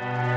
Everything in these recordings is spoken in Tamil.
Bye.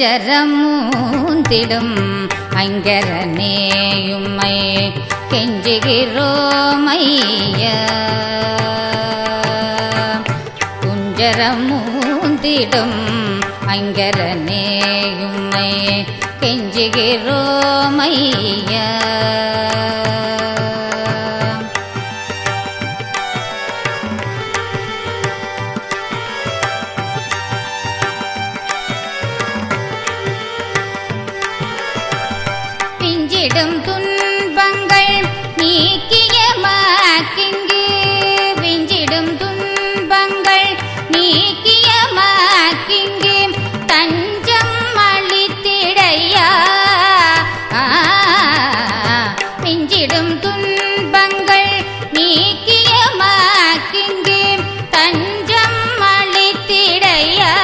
குஞ்சரமூந்திடும் அங்கரனேயும்மை கெஞ்சுகிறோமையா. குஞ்சரமூந்திடும் அங்கரனேயும்மை கெஞ்சுகிறோமையா. பிஞ்சிடும் துன்பங்கள் நீக்கிய மாக்கிங்கு. விஞ்சிடும் துன்பங்கள் நீக்கிய மாக்கிங்கு. தஞ்சம் அளித்திடையா. ஆ, துன்பங்கள் நீக்கிய மாக்கிங்கு. தஞ்சம் அளித்திடையா.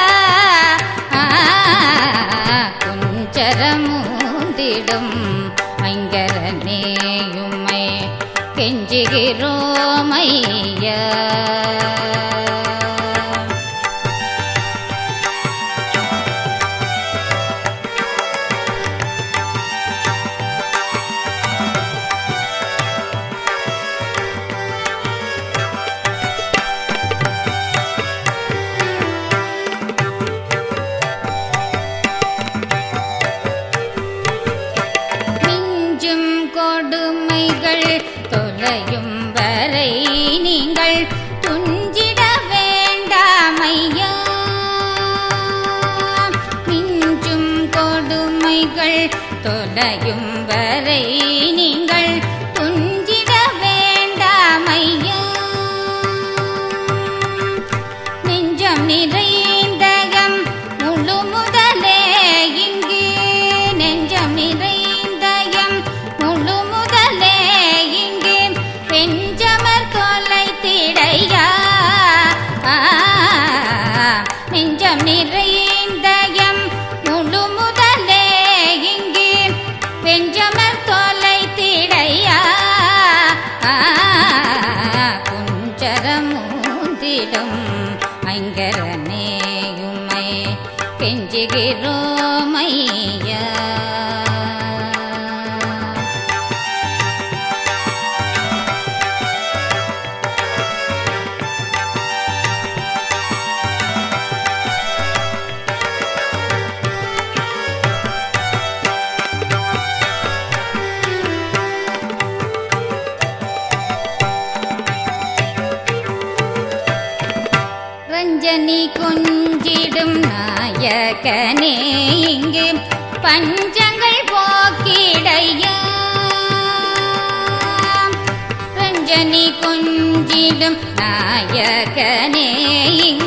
ஆ, குஞ்சரமூந்திடும் ஐங்கரனேயும்மை கெஞ்சுகிறோமையா தொலையும் வரை நீங்கள் துஞ்சிட வேண்டாமையா? மிஞ்சும் கொடுமைகள் தொலையும் வரை நாயகனே இங்கு பஞ்சங்கள் போக்கிடையா. ரஞ்சனி கொஞ்சிடும் நாயகனே இங்கு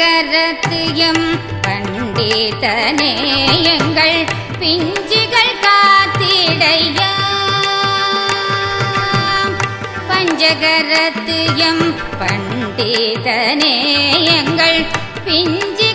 ஜகரத்தியம் பண்டிதனே எங்கள் பிஞ்சிகள் காத்திடையா பஞ்சகரத்தியம் பண்டிதனே எங்கள் பிஞ்சி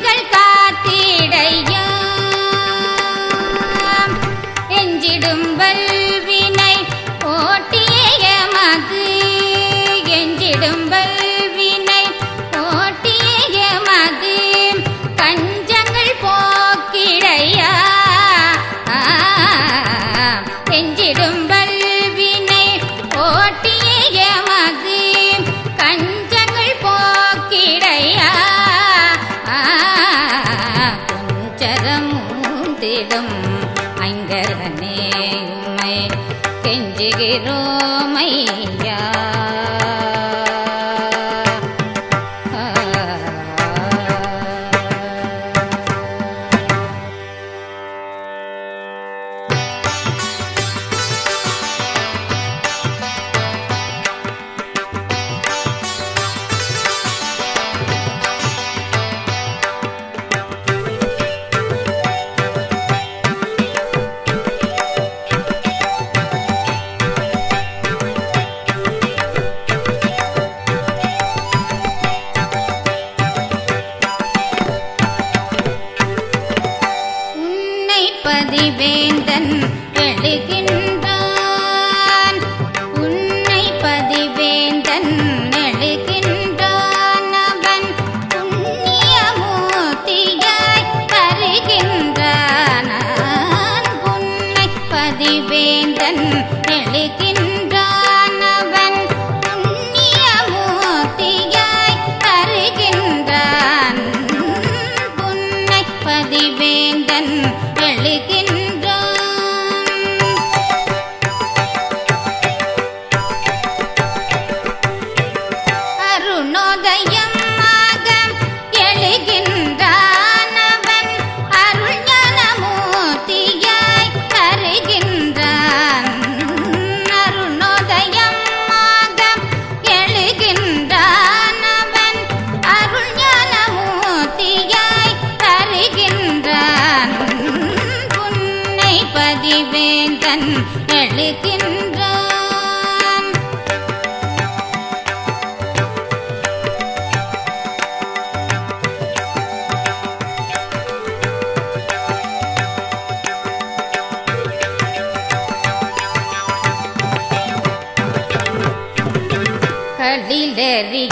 ಗೆರೋ மதிவேந்தன் எழுகின்ற rí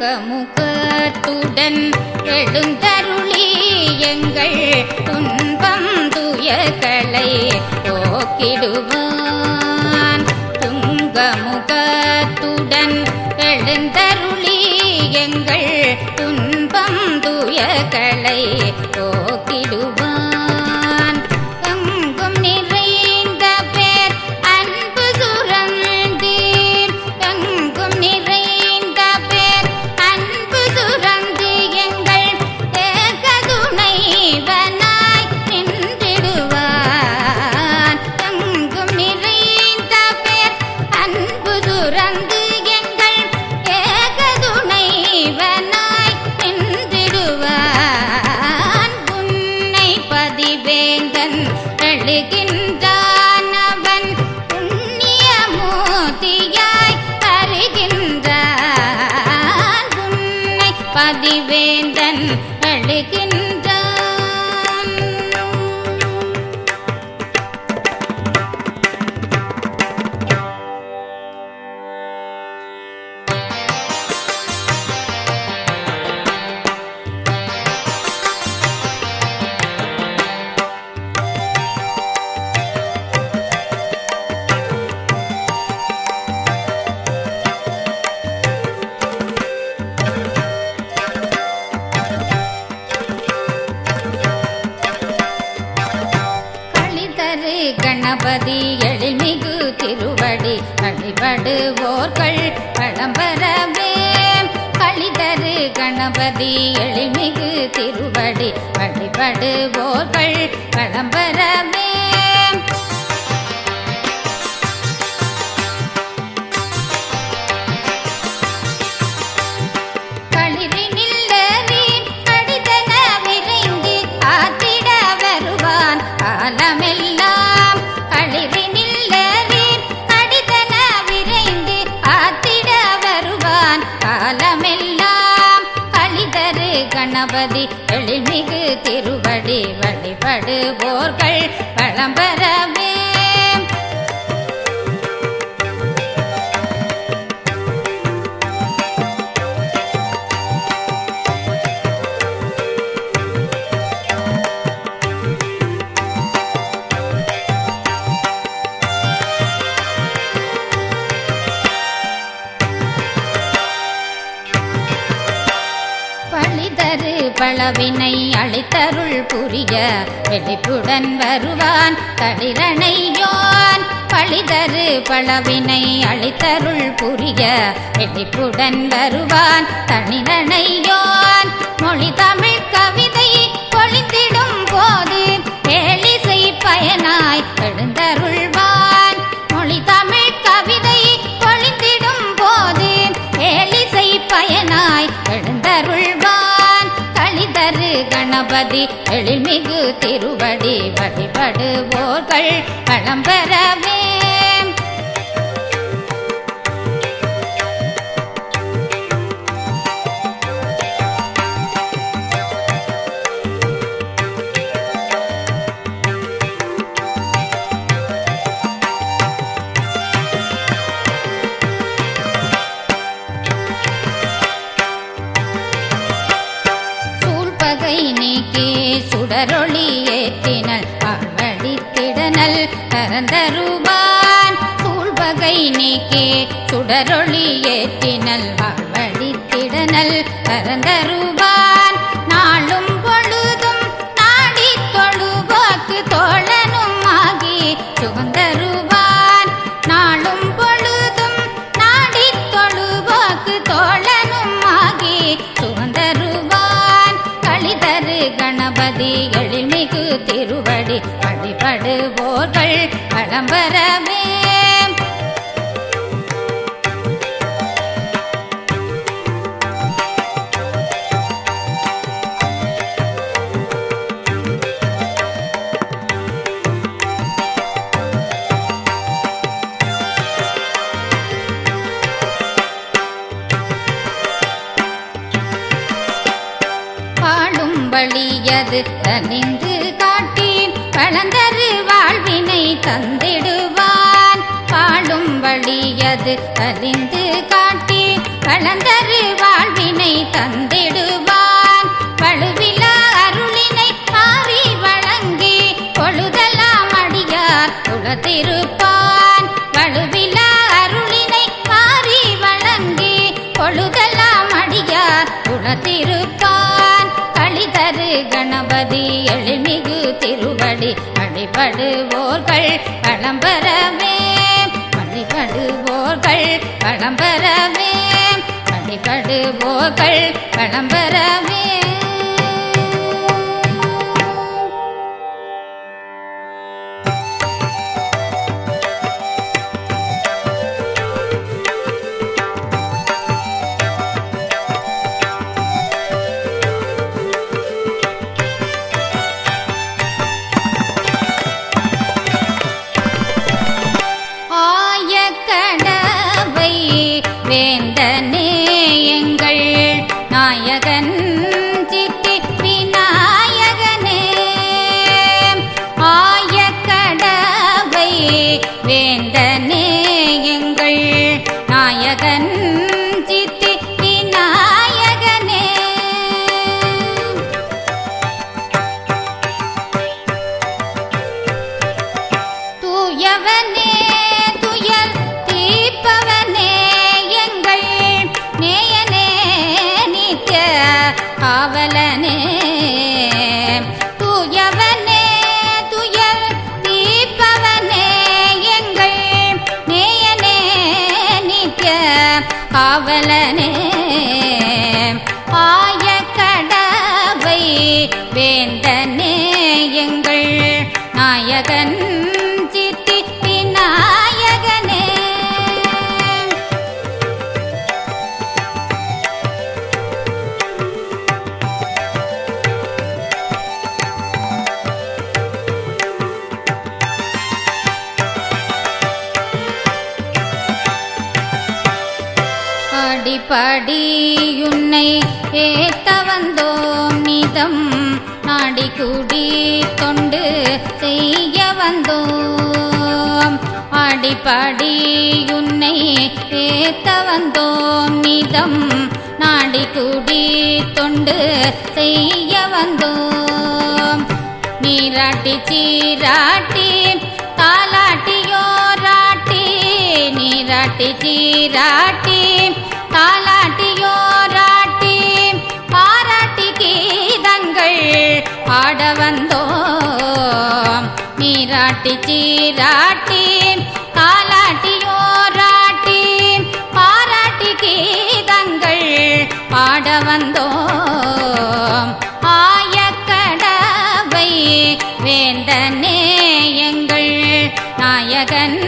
கமுகத்துடன் எழுந்தருளி எங்கள் துன்பம் துயர்களை போக்கிடுவான். துங்கமுகத்துடன் எழுந்தருளி எங்கள் துன்பம் துயர்களை படி வழிபடுவோர்கள் பழம்பரமே. களிதரு கணபதி எளிமிகு திருவடி வழிபடுவோர்கள் பழம்பரமே. கணபதி எழில்மிகு திருவடி வழிபடுவோர்கள். பழம்பரமே பழவினை அளித்தருள் புரிய வெளிப்புடன் வருவான் தளிரணையோன். பழிதரு பழவினை அளித்தருள் புரிய வெளிப்புடன் வருவான் தளிரணையோன். மொழி தமிழ் கவிதை பொழித்திடும் போது கேளிசை பயனாய் எழுந்தருள் கணபதி எழில்மிகு திருவடி வழிபடுவோர்கள் பழம்பரமே சுடரொளி ஏற்றினல் ஆழ்வழித்திடனல் பரந்தருவான் சூழ்பகை நீக்கி சுடரொளி ஏற்றினல் ஆழ்வழித்திடனல் பரந்தருவான் போர்கள் பழம்பரவே பாடும் வழியது தனிந்து வந்து தனிந்து காட்டி வளர்ந்தரு வாழ்வினை தந்திடுவான். பழுவிலா அருளினை மாறி வழங்கி பொழுதெல்லாம் அடியார் குலத்திருப்பான் வலுவிலா அருளினை மாறி வழங்கி பொழுதெல்லாம் அடியார் குலத்திருப்பான் கழிதரு கணபதி எழில்மிகு திருவடி வழிபடுவோர்கள் பழம்பரவே வழிபடுவோர்கள் பழம்பரவே வழிபடுவோர்கள் பழம்பரவே வேந்தனே படியுன்னை ஏத்த வந்தோம் நிதம் நாடி தொண்டு செய்ய வந்தோம். அடிப்படியுன்னை ஏத்த வந்தோம் நிதம் நாடிக்குடி தொண்டு செய்ய வந்தோம். நீராட்டி சீராட்டி தாலாட்டியோராட்டி நீராட்டி சீராட்டி தாலாட்டியோராட்டி பாராட்டி கீதங்கள் பாட வந்தோம். நீராட்டி சீராட்டி தாலாட்டியோராட்டி பாராட்டி கீதங்கள் பாட வந்தோம். ஆயக்கடவை வேந்தனே எங்கள் நாயகன்